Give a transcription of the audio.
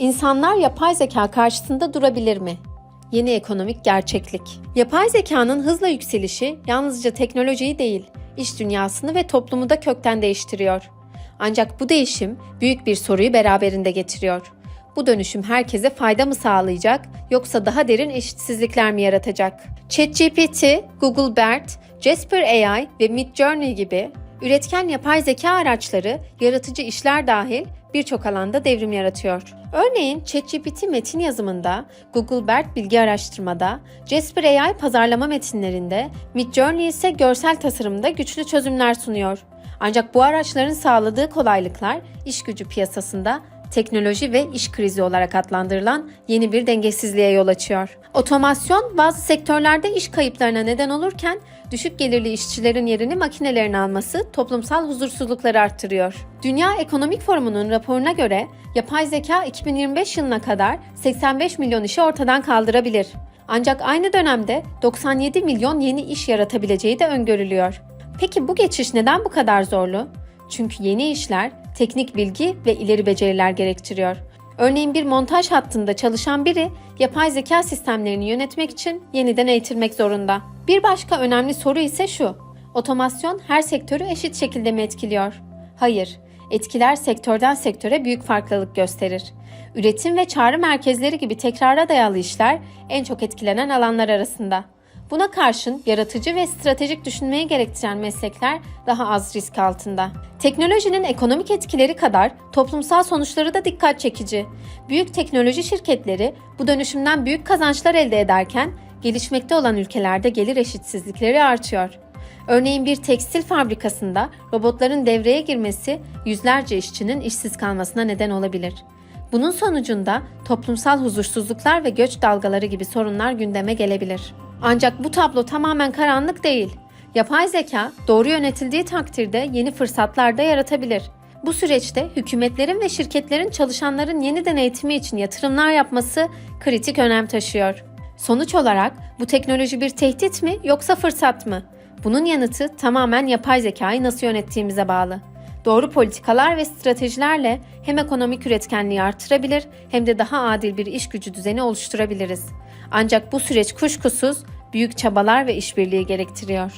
İnsanlar yapay zeka karşısında durabilir mi? Yeni ekonomik gerçeklik. Yapay zekanın hızla yükselişi yalnızca teknolojiyi değil, iş dünyasını ve toplumu da kökten değiştiriyor. Ancak bu değişim büyük bir soruyu beraberinde getiriyor. Bu dönüşüm herkese fayda mı sağlayacak yoksa daha derin eşitsizlikler mi yaratacak? ChatGPT, Google Bard, Jasper AI ve Midjourney gibi üretken yapay zeka araçları yaratıcı işler dahil birçok alanda devrim yaratıyor. Örneğin ChatGPT metin yazımında, Google Bard bilgi araştırmada, Jasper AI pazarlama metinlerinde, Midjourney ise görsel tasarımda güçlü çözümler sunuyor. Ancak bu araçların sağladığı kolaylıklar iş gücü piyasasında teknoloji ve iş krizi olarak adlandırılan yeni bir dengesizliğe yol açıyor. Otomasyon bazı sektörlerde iş kayıplarına neden olurken düşük gelirli işçilerin yerini makinelerin alması toplumsal huzursuzlukları arttırıyor. Dünya Ekonomik Forumu'nun raporuna göre yapay zeka 2025 yılına kadar 85 milyon işi ortadan kaldırabilir. Ancak aynı dönemde 97 milyon yeni iş yaratabileceği de öngörülüyor. Peki bu geçiş neden bu kadar zorlu? Çünkü yeni işler teknik bilgi ve ileri beceriler gerektiriyor. Örneğin bir montaj hattında çalışan biri yapay zeka sistemlerini yönetmek için yeniden eğitilmek zorunda. Bir başka önemli soru ise şu. Otomasyon her sektörü eşit şekilde mi etkiliyor? Hayır. Etkiler sektörden sektöre büyük farklılık gösterir. Üretim ve çağrı merkezleri gibi tekrara dayalı işler en çok etkilenen alanlar arasında. Buna karşın yaratıcı ve stratejik düşünmeyi gerektiren meslekler daha az risk altında. Teknolojinin ekonomik etkileri kadar toplumsal sonuçları da dikkat çekici. Büyük teknoloji şirketleri bu dönüşümden büyük kazançlar elde ederken gelişmekte olan ülkelerde gelir eşitsizlikleri artıyor. Örneğin bir tekstil fabrikasında robotların devreye girmesi yüzlerce işçinin işsiz kalmasına neden olabilir. Bunun sonucunda toplumsal huzursuzluklar ve göç dalgaları gibi sorunlar gündeme gelebilir. Ancak bu tablo tamamen karanlık değil. Yapay zeka doğru yönetildiği takdirde yeni fırsatlar da yaratabilir. Bu süreçte hükümetlerin ve şirketlerin çalışanların yeniden eğitimi için yatırımlar yapması kritik önem taşıyor. Sonuç olarak bu teknoloji bir tehdit mi yoksa fırsat mı? Bunun yanıtı tamamen yapay zekayı nasıl yönettiğimize bağlı. Doğru politikalar ve stratejilerle hem ekonomik üretkenliği artırabilir hem de daha adil bir iş gücü düzeni oluşturabiliriz. Ancak bu süreç kuşkusuz büyük çabalar ve işbirliği gerektiriyor.